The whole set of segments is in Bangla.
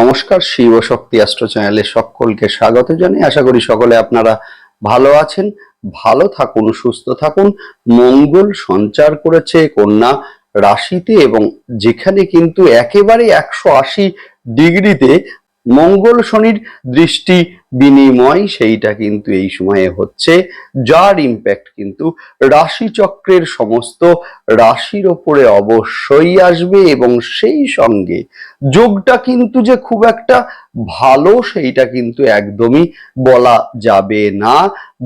নমস্কার, শিব শক্তি অ্যাস্ট্রো চ্যানেলে সকলকে স্বাগত জানাই। আশা করি সকলে আপনারা ভালো আছেন, ভালো থাকুন, সুস্থ থাকুন। মঙ্গল সঞ্চার করেছে কন্যা রাশিতে এবং যেখানে কিন্তু একেবারে একশো আশি ডিগ্রিতে মঙ্গল শনির দৃষ্টি বিনিময় সেইটা কিন্তু এই সময়ে হচ্ছে, যার ইম্প্যাক্ট কিন্তু রাশিচক্রের সমস্ত রাশির ওপরে অবশ্যই আসবে এবং সেই সঙ্গে যোগটা কিন্তু যে খুব একটা ভালো সেইটা কিন্তু একদমই বলা যাবে না।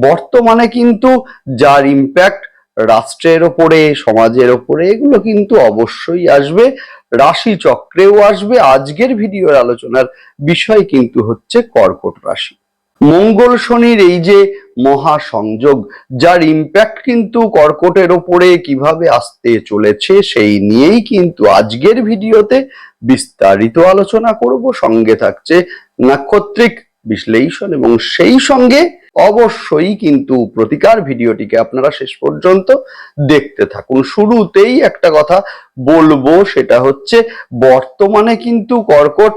বর্তমানে কিন্তু যার ইম্প্যাক্ট রাষ্ট্রের ওপরে, সমাজের ওপরে এগুলো কিন্তু অবশ্যই আসবে। রাশি চক্রেও আসবে। আজকের ভিডিওর আলোচনার বিষয় কিন্তু হচ্ছে কর্কট রাশি। মঙ্গল শনির এই যে মহা সংযোগ যার ইম্প্যাক্ট কিন্তু কর্কটের ওপরে কীভাবে আসতে চলেছে সেই নিয়েই কিন্তু আজকের ভিডিওতে বিস্তারিত আলোচনা করব। সঙ্গে থাকছে নাক্ষত্রিক বিশ্লেষণ এবং সেই সঙ্গে অবশ্যই কিন্তু প্রতিকার ভিডিওটিকে আপনারা শেষ পর্যন্ত দেখতে থাকুন। শুরুতেই একটা কথা বলব, সেটা হচ্ছে বর্তমানে কিন্তু কর্কট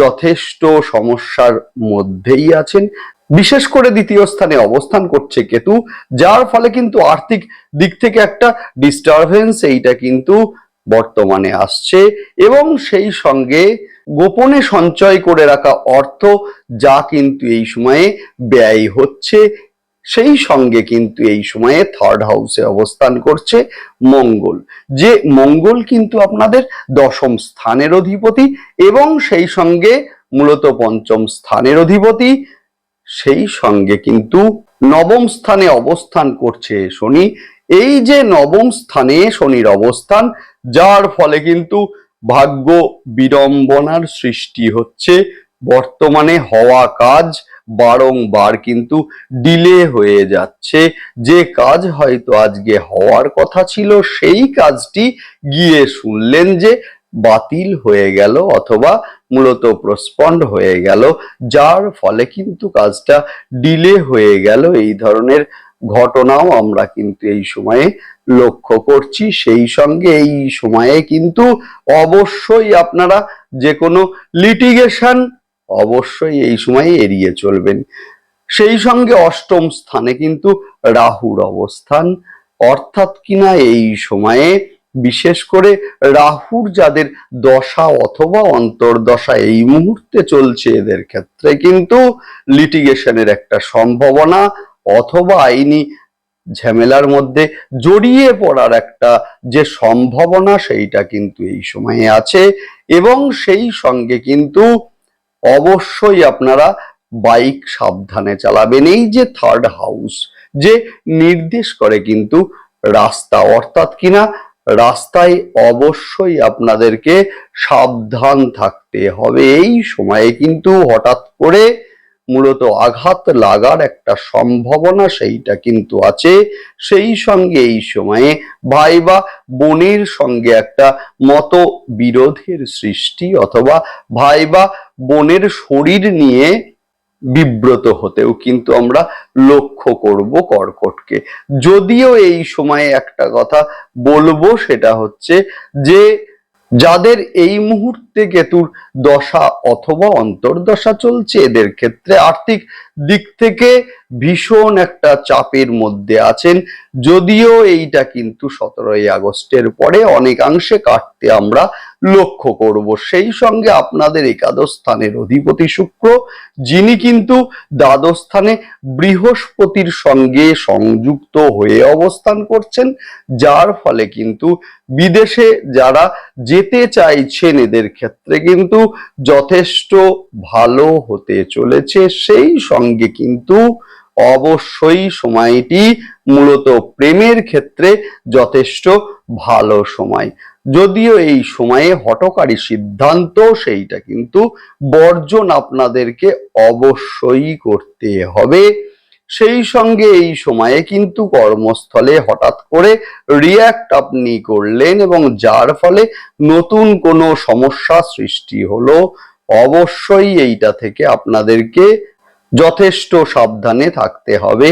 যথেষ্ট সমস্যার মধ্যেই আছেন। বিশেষ করে দ্বিতীয় স্থানে অবস্থান করছে কেতু, যার ফলে কিন্তু আর্থিক দিক থেকে একটা ডিস্টারবেন্স এইটা কিন্তু বর্তমানে আসছে এবং সেই সঙ্গে গোপনে সঞ্চয় করে রাখা অর্থ যা কিন্তু এই সময়ে ব্যয় হচ্ছে, সেই সঙ্গে কিন্তু এই সময়ে থার্ড হাউসে অবস্থান করছে মঙ্গল। যে মঙ্গল কিন্তু আপনাদের দশম স্থানের অধিপতি এবং সেই সঙ্গে মূলত পঞ্চম স্থানের অধিপতি, সেই সঙ্গে কিন্তু নবম স্থানে অবস্থান করছে শনি। এই যে নবম স্থানে শনির অবস্থান যার ফলে কিন্তু ভাগ্য বিড়ম্বনার সৃষ্টি হচ্ছে। বর্তমানে হওয়া কাজ বারংবার কিন্তু ডিলে হয়ে যাচ্ছে। যে কাজ হয়তো আজকে হওয়ার কথা ছিল, সেই কাজটি গিয়ে শুনলেন যে বাতিল হয়ে গেল অথবা মূলত প্রস্পন্ড হয়ে গেল, যার ফলে কিন্তু কাজটা ডিলে হয়ে গেল। এই ধরনের ঘটনাও আমরা কিন্তু এই সময়ে লক্ষ্য করছি, সেই সঙ্গে এই সময়ে কিন্তু অবশ্যই আপনারা যে কোনো লিটিগেশন অবশ্যই এই সময়ে এড়িয়ে চলবেন। সেই সঙ্গে অষ্টম স্থানে কিন্তু রাহুর অবস্থান, অর্থাৎ কিনা এই সময়ে বিশেষ করে রাহুর যাদের দশা অথবা অন্তর্দশা এই মুহূর্তে চলছে এদের ক্ষেত্রে কিন্তু লিটিগেশনের একটা সম্ভাবনা অথবা আইনি ঝামেলার মধ্যে জড়িয়ে পড়ার একটা যে সম্ভাবনা সেইটা কিন্তু এই সময়ে আছে এবং সেই সঙ্গে কিন্তু অবশ্যই আপনারা বাইক সাবধানে চালাবেন। এই যে থার্ড হাউস যে নির্দেশ করে কিন্তু রাস্তা, অর্থাৎ কিনা রাস্তায় অবশ্যই আপনাদেরকে সাবধান থাকতে হবে। এই সময়ে কিন্তু হঠাৎ করে মূলত আঘাত লাগার একটা সম্ভাবনা সেইটা কিন্তু আছে। সেই সঙ্গে এই সময়ে ভাই বা বোনের সঙ্গে একটা মত বিরোধের সৃষ্টি অথবা ভাই বা বোনের শরীর নিয়ে বিব্রত হতেও কিন্তু আমরা লক্ষ্য করব কর্কটকে। যদিও এই সময়ে একটা কথা বলব সেটা হচ্ছে যে যাদের এই মুহূর্তে কেতুর দশা অথবা অন্তর্দশা চলছে, এদের ক্ষেত্রে আর্থিক দিক থেকে ভীষণ একটা চাপের মধ্যে আছেন। যদিও এইটা কিন্তু সতেরোই আগস্টের পরে অনেকাংশে কাটতে আমরা লক্ষ্য করব। সেই সঙ্গে আপনাদের একাদশ স্থানের অধিপতি শুক্র, যিনি কিন্তু দ্বাদশ স্থানে বৃহস্পতির সঙ্গে সংযুক্ত হয়ে অবস্থান করছেন, যার ফলে কিন্তু বিদেশে যারা যেতে চাইছেন, এদের ক্ষেত্রে কিন্তু যথেষ্ট ভালো হতে চলেছে। সেই সঙ্গে কিন্তু অবশ্যই সময়টি মূলত প্রেমের ক্ষেত্রে যথেষ্ট ভালো সময়। যদিও এই সময়ে হটকারী সিদ্ধান্ত সেইটা, কিন্তু বর্জন আপনাদেরকে অবশ্যই করতে হবে। সেই সঙ্গে এই সময়ে কিন্তু কর্মস্থলে হঠাৎ করে রিয়াক্ট আপনি করলেন এবং যার ফলে নতুন কোনো সমস্যা সৃষ্টি হলো, অবশ্যই এইটা থেকে আপনাদেরকে যথেষ্ট সাবধানে থাকতে হবে।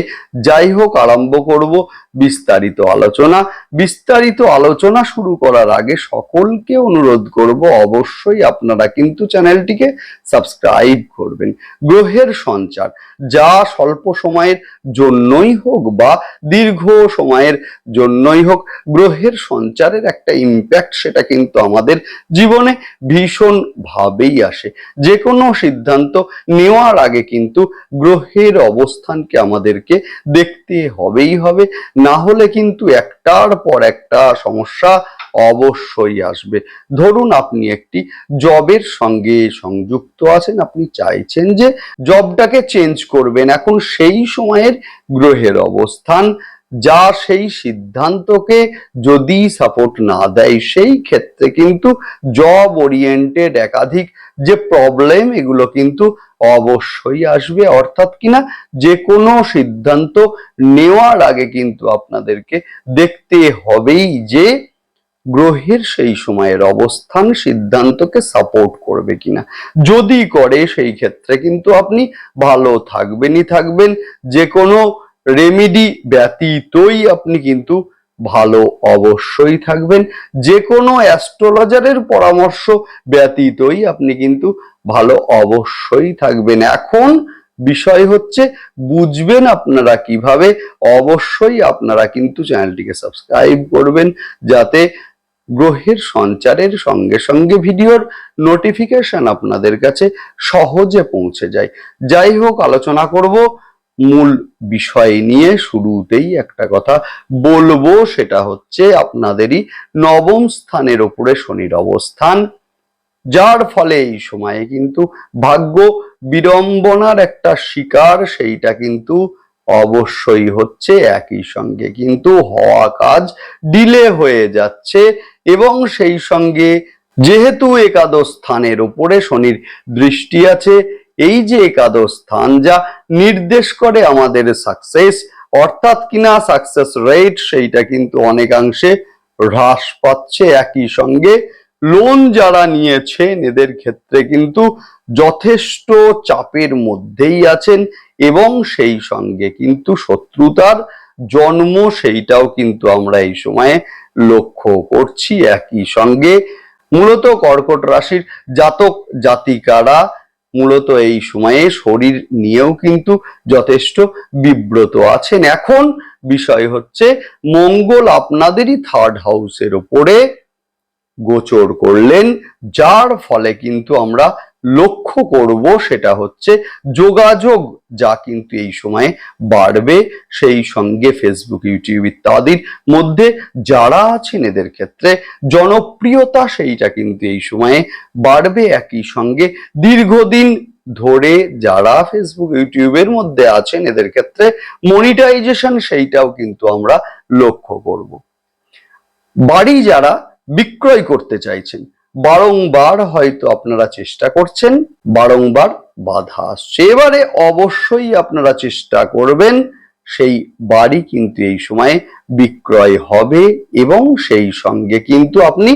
যাই হোক, আরম্ভ করব বিস্তারিত আলোচনা। বিস্তারিত আলোচনা শুরু করার আগে সকলকে অনুরোধ করব, অবশ্যই আপনারা কিন্তু চ্যানেলটিকে সাবস্ক্রাইব করবেন। গ্রহের সঞ্চার, যা স্বল্প সময়ের জন্যই হোক বা দীর্ঘ সময়ের জন্যই হোক, গ্রহের সঞ্চারের একটা ইম্প্যাক্ট সেটা কিন্তু আমাদের জীবনে ভীষণ ভাবেই আসে। যে কোনো সিদ্ধান্ত নেওয়ার আগে কিন্তু গ্রহের অবস্থানকে আমাদেরকে দেখতে হবেই হবে, না হলে কিন্তু একটার পর একটা সমস্যা অবশ্যই আসবে। ধরুন আপনি একটি জবের সঙ্গে সংযুক্ত আছেন, আপনি চাইছেন যে জবটাকে চেঞ্জ করবেন। এখন সেই সময়ের গ্রহের অবস্থান যা সেই সিদ্ধান্তকে যদি সাপোর্ট না দেয়, সেই ক্ষেত্রে কিন্তু জব ওরিয়েন্টেড একাধিক যে প্রবলেম এগুলো কিন্তু অবশ্যই আসবে। অর্থাৎ কিনা যে কোনো সিদ্ধান্ত নেওয়ার আগে কিন্তু আপনাদেরকে দেখতে হবেই যে গ্রহের সেই সময়ের অবস্থান, সিদ্ধান্তকে সাপোর্ট করবে কিনা। যদি করে, সেই ক্ষেত্রে কিন্তু আপনি ভালো থাকবেনই থাকবেন। যে কোনো রেমিডি ব্যতীতই আপনি কিন্তু ভালো অবশ্যই থাকবেন। যে কোনো অ্যাস্ট্রোলজারের পরামর্শ ব্যতীতই আপনি কিন্তু ভালো অবশ্যই থাকবেন। এখন বিষয় হচ্ছে, বুঝবেন আপনারা কীভাবে, অবশ্যই আপনারা কিন্তু চ্যানেলটিকে সাবস্ক্রাইব করবেন, যাতে গ্রহের সঞ্চারের সঙ্গে সঙ্গে ভিডিওর নোটিফিকেশন আপনাদের কাছে সহজে পৌঁছে যায়। যাই হোক, আলোচনা করব। মূল বিষয় নিয়ে শুরুতেই একটা কথা বলব, সেটা হচ্ছে আপনাদেরই নবম স্থানের উপরে শনির অবস্থান। যার ফলে এই সময়ে কিন্তু ভাগ্য বিড়ম্বনার একটা শিকার, সেইটা কিন্তু অবশ্যই হচ্ছে। একই সঙ্গে কিন্তু হওয়া কাজ ডিলে হয়ে যাচ্ছে এবং সেই সঙ্গে যেহেতু একাদশ স্থানের উপরে শনির দৃষ্টি আছে এই যে একাদশ স্থান যা নির্দেশ করে আমাদের সাকসেস অর্থাৎ কিনা সাকসেস রেট সেইটা কিন্তু অনেকাংশে হ্রাস পাচ্ছে। একই সঙ্গে লোন যারা নিয়েছেন, এদের ক্ষেত্রে কিন্তু যথেষ্ট চাপের মধ্যেই আছেন এবং সেই সঙ্গে কিন্তু শত্রুতার জন্ম সেইটাও কিন্তু আমরা এই সময়ে লক্ষ্য করছি। একই সঙ্গে মূলত কর্কট রাশির জাতক জাতিকারা মূলত এই সময়ে শরীর নিয়েও কিন্তু যথেষ্ট বিব্রত আছেন। এখন বিষয় হচ্ছে, মঙ্গল আপনাদেরই থার্ড হাউসের ওপরে গোচর করলেন, যার ফলে কিন্তু আমরা লক্ষ্য করব সেটা হচ্ছে যোগাযোগ যা কিন্তু এই সময়ে বাড়বে। সেই সঙ্গে ফেসবুক ইউটিউব ইত্যাদির মধ্যে যারা আছেন এদের ক্ষেত্রে জনপ্রিয়তা সেইটা কিন্তু এই সময়ে বাড়বে। একই সঙ্গে দীর্ঘদিন ধরে যারা ফেসবুক ইউটিউবের মধ্যে আছেন এদের ক্ষেত্রে মনিটাইজেশন সেইটাও কিন্তু আমরা লক্ষ্য করব। বাড়ি যারা বিক্রয় করতে চাইছেন বারংবার হয়তো আপনারা চেষ্টা করছেন, বারংবার বাধা আসছে। এবারে অবশ্যই আপনারা চেষ্টা করবেন, সেই বাড়ি কিন্তু এই সময়ে বিক্রয় হবে এবং সেই সঙ্গে কিন্তু আপনি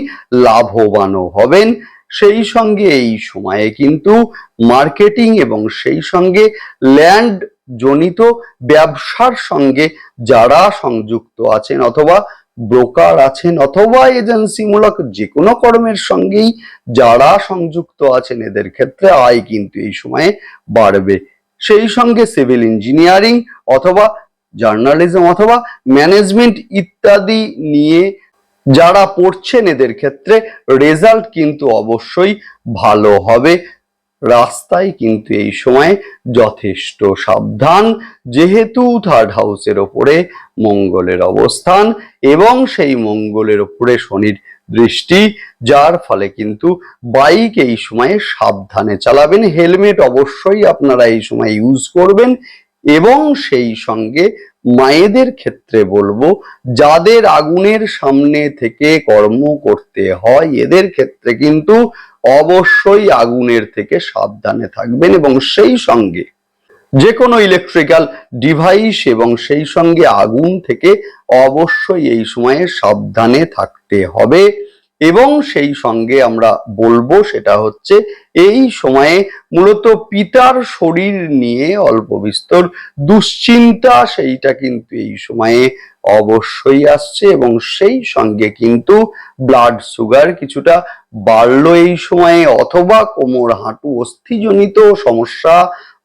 লাভবানও হবেন। সেই সঙ্গে এই সময়ে কিন্তু মার্কেটিং এবং সেই সঙ্গে ল্যান্ড জনিত ব্যবসার সঙ্গে যারা সংযুক্ত আছেন অথবা ব্রোকার আছেন অথবা এজেন্সিমূলক যে কোনো কর্মের সঙ্গেই যারা সংযুক্ত আছেন, এদের ক্ষেত্রে আয় কিন্তু এই সময়ে বাড়বে। সেই সঙ্গে সিভিল ইঞ্জিনিয়ারিং অথবা জার্নালিজম অথবা ম্যানেজমেন্ট ইত্যাদি নিয়ে যারা পড়ছেন, এদের ক্ষেত্রে রেজাল্ট কিন্তু অবশ্যই ভালো হবে। রাস্তায় কিন্তু এই সময় যথেষ্ট সাবধান। যেহেতু থার্ড হাউসের ওপরে মঙ্গলের অবস্থান এবং সেই মঙ্গলের ওপরে শনির দৃষ্টি, যার ফলে কিন্তু বাইক এই সময়ে সাবধানে চালাবেন। হেলমেট অবশ্যই আপনারা এই সময় ইউজ করবেন এবং সেই সঙ্গে মায়েদের ক্ষেত্রে বলব, যাদের আগুনের সামনে থেকে কর্ম করতে হয়, এদের ক্ষেত্রে কিন্তু অবশ্যই আগুনের থেকে সাবধানে থাকবেন এবং সেই সঙ্গে যে কোনো ইলেকট্রিক্যাল ডিভাইস এবং সেই সঙ্গে আগুন থেকে অবশ্যই এই সময়ে সাবধানে থাকতে হবে। এবং সেই সঙ্গে আমরা বলব সেটা হচ্ছে, এই সময়ে মূলত পিতার শরীর নিয়ে অল্প বিস্তর দুশ্চিন্তা সেইটা কিন্তু এই সময়ে অবশ্যই আসছে এবং সেই সঙ্গে কিন্তু ব্লাড সুগার কিছুটা বাড়লো এই সময়ে অথবা কোমর হাঁটু অস্থিজনিত সমস্যা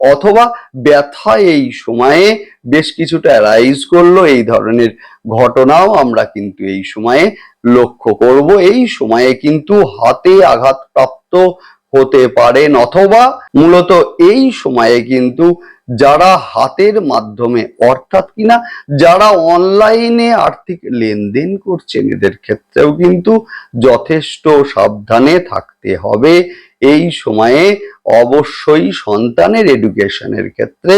অথবা ব্যথা এই সময়ে বেশ কিছুটা রাইজ করল। এই ধরনের ঘটনাও আমরা কিন্তু এই সময়ে লক্ষ্য করব। এই সময়ে কিন্তু হাতে আঘাতপ্রাপ্ত হতে পারেন অথবা মূলত এই সময়ে কিন্তু যারা হাতের মাধ্যমে, অর্থাৎ কিনা যারা অনলাইনে আর্থিক লেনদেন করছেন, এদের ক্ষেত্রেও কিন্তু যথেষ্ট সাবধানে থাকতে হবে। এই সময়ে অবশ্যই সন্তানের এডুকেশনের ক্ষেত্রে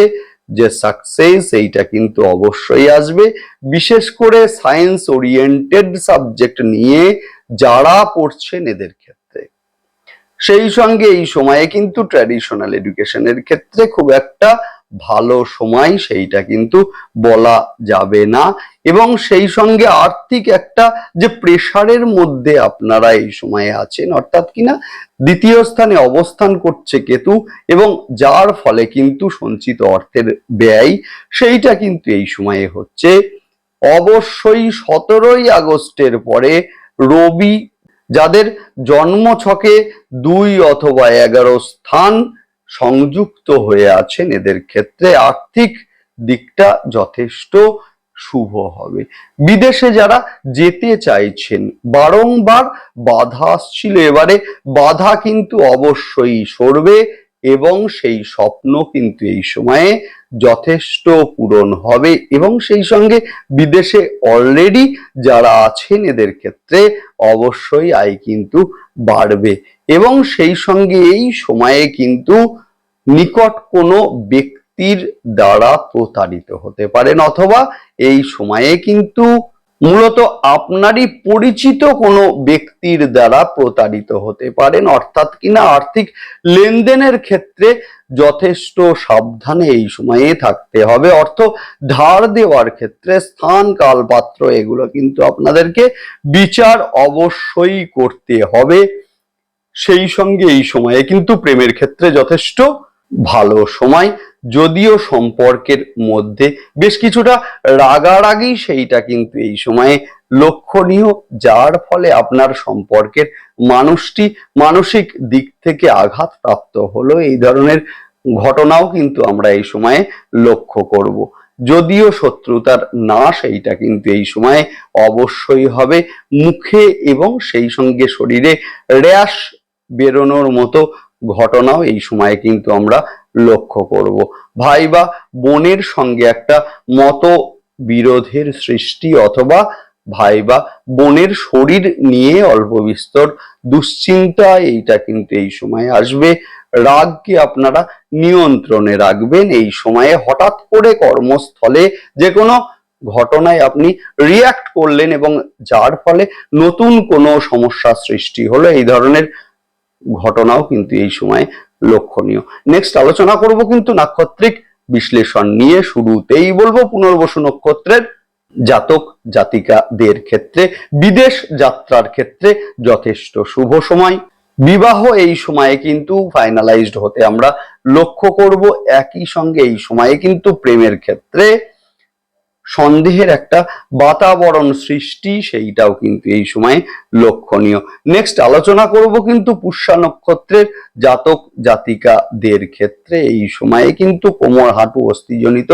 যে সাকসেস এইটা কিন্তু অবশ্যই আসবে। বিশেষ করে সায়েন্স ওরিয়েন্টেড সাবজেক্ট নিয়ে যারা পড়ছেন এদের ক্ষেত্রে। সেই সঙ্গে এই সময়ে কিন্তু ট্র্যাডিশনাল এডুকেশনের ক্ষেত্রে খুব একটা ভালো সময় সেইটা কিন্তু বলা যাবে না। এবং সেই সঙ্গে আর্থিক একটা যে প্রেসারের মধ্যে আপনারা এই সময়ে আছেন, অর্থাৎ কিনা দ্বিতীয় স্থানে অবস্থান করছে কেতু এবং যার ফলে কিন্তু সঞ্চিত অর্থের ব্যয় সেইটা কিন্তু এই সময়ে হচ্ছে। অবশ্যই সতেরোই আগস্টের পরে রবি, যাদের জন্ম ছকে দুই অথবা এগারো স্থান সংযুক্ত হয়ে আছেন। এদের ক্ষেত্রে আর্থিক দিকটা যথেষ্ট শুভ হবে। বিদেশে যারা যেতে চাইছেন, বারংবার বাধা আসছিল। এবারে বাধা কিন্তু অবশ্যই সরবে এবং সেই স্বপ্ন কিন্তু এই সময়ে যথেষ্ট পূরণ হবে এবং সেই সঙ্গে বিদেশে অলরেডি যারা আছেন, এদের ক্ষেত্রে অবশ্যই আয় কিন্তু বাড়বে। এবং সেই সঙ্গে এই সময়ে কিন্তু নিকট কোনো ব্যক্তির দ্বারা প্রতারিত হতে পারেন অথবা এই সময়ে কিন্তু মূলত আপনারই পরিচিত কোনো ব্যক্তির দ্বারা প্রতারিত হতে পারেন। অর্থাৎ কিনা আর্থিক লেনদেনের ক্ষেত্রে যথেষ্ট সাবধানে এই সময়ে থাকতে হবে। অর্থ ধার দেওয়ার ক্ষেত্রে স্থান কাল পাত্র এগুলো কিন্তু আপনাদেরকে বিচার অবশ্যই করতে হবে। সেই সঙ্গে এই সময়ে কিন্তু প্রেমের ক্ষেত্রে যথেষ্ট ভালো সময়। যদিও সম্পর্কের মধ্যে বেশ কিছুটা রাগারাগি সেইটা কিন্তু এই সময়ে লক্ষণীয়, যার ফলে আপনার সম্পর্কের মানুষটি মানসিক দিক থেকে আঘাতপ্রাপ্ত হলো। এই ধরনের ঘটনাও কিন্তু আমরা এই সময়ে লক্ষ্য করব। যদিও শত্রুতার নাশ এইটা কিন্তু এই সময়ে অবশ্যই হবে। মুখে এবং সেই সঙ্গে শরীরে র্যাশ বেরোনোর মতো ঘটনাও এই সময়ে কিন্তু আমরা লক্ষ্য করব। ভাই বা বোনের সঙ্গে একটা মত বিরোধের সৃষ্টি অথবা ভাই বা বোনের শরীর নিয়ে অল্প বিস্তর দুশ্চিন্তা, এইটা কিন্তু এই সময়ে আসবে। রাগকে আপনারা নিয়ন্ত্রণে রাখবেন। এই সময়ে হঠাৎ করে কর্মস্থলে যে কোনো ঘটনায় আপনি রিয়াক্ট করলেন এবং যার ফলে নতুন কোনো সমস্যা সৃষ্টি হলো, এই ধরনের ঘটনাও কিন্তু এই সময় লক্ষণীয়। নেক্সট আলোচনা করব কিন্তু নাক্ষত্রিক বিশ্লেষণ নিয়ে। শুরুতেই বলব পুনর্বসু নক্ষত্রের জাতক জাতিকাদের ক্ষেত্রে, বিদেশ যাত্রার ক্ষেত্রে যথেষ্ট শুভ সময়। বিবাহ এই সময়ে কিন্তু ফাইনালাইজড হতে আমরা লক্ষ্য করব। একই সঙ্গে এই সময়ে কিন্তু প্রেমের ক্ষেত্রে সন্দেহের একটা বাতাবরণ সৃষ্টি সেইটাও কিন্তু এই সময়ে লক্ষণীয়। নেক্সট আলোচনা করব কিন্তু পুষ্যা নক্ষত্রের জাতক জাতিকাদের ক্ষেত্রে। এই সময়ে কিন্তু কোমর হাঁটু অস্থিজনিত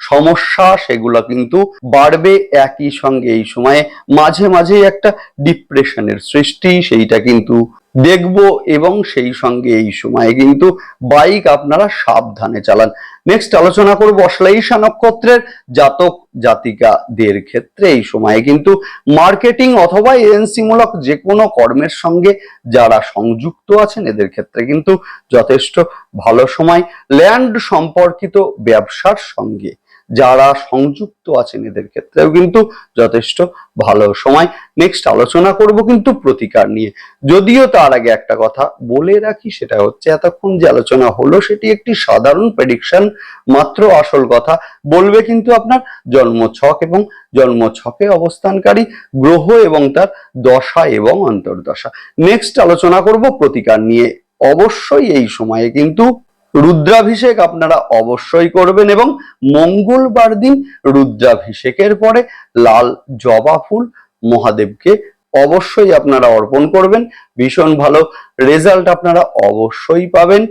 সমস্যা, সেগুলো কিন্তু বাড়বে একই সঙ্গে। এই সময়ে মাঝে মাঝে একটা ডিপ্রেশনের সৃষ্টি, সেইটা কিন্তু দেখব এবং সেই সঙ্গে এই সময়ে কিন্তু বাইক আপনারা সাবধানে চালান। নেক্সট আলোচনা করব অশ্লেষা নক্ষত্রের জাতক জাতিকাদের ক্ষেত্রে। এই সময়ে কিন্তু মার্কেটিং অথবা এজেন্সিমূলক যে কোনো কর্মের সঙ্গে যারা সংযুক্ত আছেন, এদের ক্ষেত্রে কিন্তু যথেষ্ট ভালো সময়। ল্যান্ড সম্পর্কিত ব্যবসার সঙ্গে যারা সংযুক্ত আছেন এদের ক্ষেত্রেও কিন্তু যথেষ্ট ভালো সময়। নেক্সট আলোচনা করব কিন্তু প্রতিকার নিয়ে। যদিও তার আগে একটা কথা বলে রাখি, সেটা হচ্ছে এতক্ষণ যে আলোচনা হলো, সেটি একটি সাধারণ প্রেডিকশন মাত্র আসল কথা। বলবে কিন্তু আপনার জন্ম ছক এবং জন্ম ছকে অবস্থানকারী গ্রহ এবং তার দশা এবং অন্তর্দশা। নেক্সট আলোচনা করব প্রতিকার নিয়ে। অবশ্যই এই সময়ে কিন্তু রুদ্রাভিষেক আপনারা অবশ্যই করবেন এবং মঙ্গলবার দিন রুদ্রাভিষেকের পরে লাল জবা ফুল মহাদেবকে অবশ্যই আপনারা অর্পণ করবেন। ভীষণ ভালো রেজাল্ট আপনারা অবশ্যই পাবেন।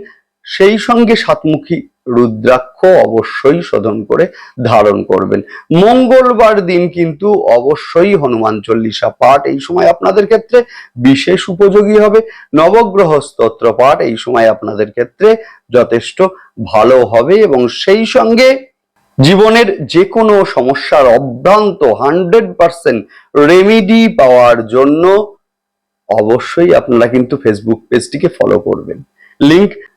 সেই সঙ্গে সাতমুখী রুদ্রাক্ষ অবশ্যই শোধন করে ধারণ করবেন। মঙ্গলবার দিন কিন্তু অবশ্যই হনুমান চল্লিশা পাঠ এই সময় আপনাদের ক্ষেত্রে বিশেষ উপযোগী হবে। নবগ্রহ স্তোত্র পাঠ এই সময় আপনাদের ক্ষেত্রে যথেষ্ট ভালো হবে এবং সেই সঙ্গে জীবনের যে কোনো সমস্যার অভ্রান্ত হান্ড্রেড পার্সেন্ট রেমিডি পাওয়ার জন্য অবশ্যই আপনারা কিন্তু ফেসবুক পেজটিকে ফলো করবেন। লিংক